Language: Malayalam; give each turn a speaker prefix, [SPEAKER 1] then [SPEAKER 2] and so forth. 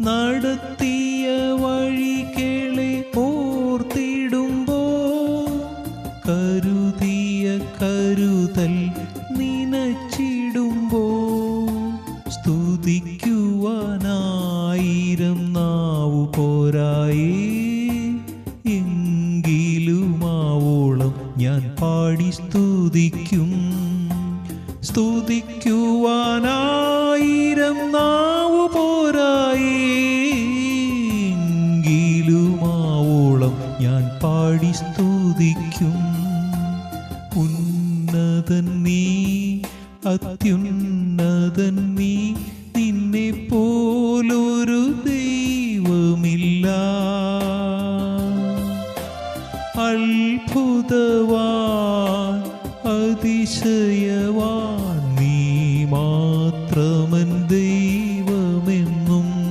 [SPEAKER 1] നടത്തിയ വഴികളെ ഓർത്തിടുമ്പോ കരുതിയ കരുതൽ നിനച്ചിടുമ്പോ സ്തുതിക്കുവാനായിരം നാവു പോരായേ എങ്കിലുമാവോളം ഞാൻ പാടി സ്തുതിക്കും. സ്തുതിക്കുവാനായി ഞാൻ പാടി സ്തുതിക്കും. ഉന്നതൻ നീ അത്യുന്നതൻ നീ നിന്നെ പോലൊരു ദൈവമില്ല. അത്ഭുതവാൻ അതിശയവാൻ നീ മാത്രമൻ